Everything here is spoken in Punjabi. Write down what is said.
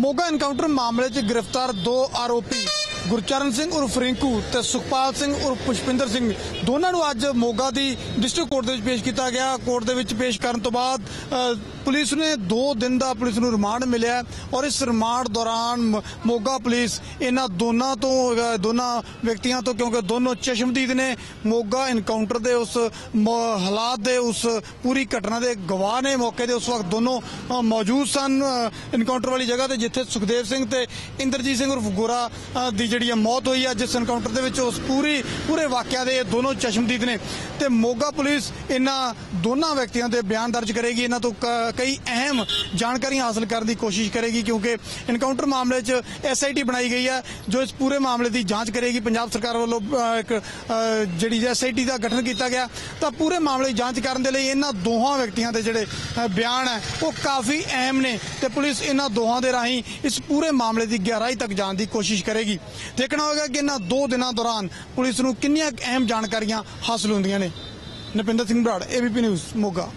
ਮੋਗਾ ਐਨਕਾਊਂਟਰ ਮਾਮਲੇ 'ਚ ਗ੍ਰਿਫਤਾਰ ਦੋ ਆਰੋਪੀ, ਗੁਰਚਰਨ ਸਿੰਘ ਉਰਫ ਰਿੰਕੂ ਤੇ ਸੁਖਪਾਲ ਸਿੰਘ ਉਰਫ ਪੁਸ਼ਪਿੰਦਰ ਸਿੰਘ। ਦੋਨਾਂ ਨੂੰ ਅੱਜ ਮੋਗਾ ਦੀ ਡਿਸਟ੍ਰਿਕਟ ਕੋਰਟ ਦੇ ਵਿੱਚ ਪੇਸ਼ ਕੀਤਾ ਗਿਆ। ਕੋਰਟ ਦੇ ਵਿੱਚ ਪੇਸ਼ ਕਰਨ ਤੋਂ ਬਾਅਦ ਪੁਲਿਸ ਨੇ 2 ਦਿਨ ਦਾ ਪੁਲਿਸ ਨੂੰ ਰਿਮਾਂਡ ਮਿਲਿਆ ਔਰ ਇਸ ਰਿਮਾਂਡ ਦੌਰਾਨ ਮ- ਮੋਗਾ ਪੁਲਿਸ ਇਹਨਾਂ ਦੋਨਾਂ ਤੋਂ ਦੋਨਾਂ ਵਿਅਕਤੀਆਂ ਤੋਂ, ਕਿਉਂਕਿ ਦੋਨੋਂ ਚਸ਼ਮਦੀਦ ਨੇ, ਮੋਗਾ ਇਨਕਾਊਂਟਰ ਦੇ ਉਸ ਮ- ਹਾਲਾਤ ਦੇ ਉਸ ਪੂਰੀ ਘਟਨਾ ਦੇ ਗਵਾਹ ਨੇ ਮੌਕੇ ਦੇ ਉਸ ਵਕਤ ਦੋਨੋਂ ਮੌਜੂਦ ਸਨ ਇਨਕਾਊਂਟਰ ਵਾਲੀ ਜਗ੍ਹਾ ਤੇ ਜਿੱਥੇ ਸੁਖਦੇਵ ਸਿੰਘ ਤੇ ਇੰਦਰਜੀਤ ਸਿੰਘ ਉਰਫ ਗੋਰਾ ਦੀ ਜਿਹੜੀ ਹੈ ਮੌਤ ਹੋਈ ਹੈ ਜਿਸ ਇਨਕਾਊਂਟਰ ਦੇ ਵਿੱਚ ਉਸ ਪੂਰੀ, ਪੂਰੇ ਵਾਕਿਆ ਦੇ ਦੋਨੋਂ ਚਸ਼ਮਦੀਦ ਨੇ। ਤੇ ਮੋਗਾ ਪੁਲਿਸ ਇਹਨਾਂ ਦੋਨਾਂ ਵਿਅਕਤੀਆਂ ਦੇ ਬਿਆਨ ਦਰਜ ਕਰੇਗੀ, ਇਹਨਾਂ ਤੋਂ ਕ- ਕਈ ਅਹਿਮ ਜਾਣਕਾਰੀਆਂ ਹਾਸਲ ਕਰਨ ਦੀ ਕੋਸ਼ਿਸ਼ ਕਰੇਗੀ ਕਿਉਂਕਿ ਇਨਕਾਊਂਟਰ ਮਾਮਲੇ 'ਚ ਐਸਆਈਟੀ ਬਣਾਈ ਗਈ ਹੈ ਜੋ ਇਸ ਪੂਰੇ ਮਾਮਲੇ ਦੀ ਜਾਂਚ ਕਰੇਗੀ। ਪੰਜਾਬ ਸਰਕਾਰ ਵੱਲੋਂ ਅ, ਇੱਕ ਅ, ਜਿਹੜੀ ਐਸਆਈਟੀ ਦਾ ਗਠਨ ਕੀਤਾ ਗਿਆ। ਤਾਂ ਪੂਰੇ ਮਾਮਲੇ ਦੀ ਜਾਂਚ ਕਰਨ ਦੇ ਲਈ ਇਹਨਾਂ ਦੋਹਾਂ ਵਿਅਕਤੀਆਂ ਦੇ ਜਿਹੜੇ ਬਿਆਨ ਹੈ ਉਹ ਕਾਫੀ ਅਹਿਮ ਨੇ ਤੇ ਪੁਲਿਸ ਇਹਨਾਂ ਦੋਹਾਂ ਦੇ ਰਾਹੀਂ ਇਸ ਪੂਰੇ ਮਾਮਲੇ ਦੀ ਗਹਿਰਾਈ ਤੱਕ ਜਾਣ ਦੀ ਕੋਸ਼ਿਸ਼ ਕਰੇਗੀ। ਦੇਖਣਾ ਹੋਵੇਗਾ ਕਿ ਇਹਨਾਂ ਦੋ ਦਿਨਾਂ ਦੌਰਾਨ ਪੁਲਿਸ ਨੂੰ ਕਿੰਨੀਆਂ ਅਹਿਮ ਜਾਣਕਾਰੀਆਂ ਹਾਸਲ ਹੁੰਦੀਆਂ ਨੇ। Napinder Singh Brar ABP News Moga.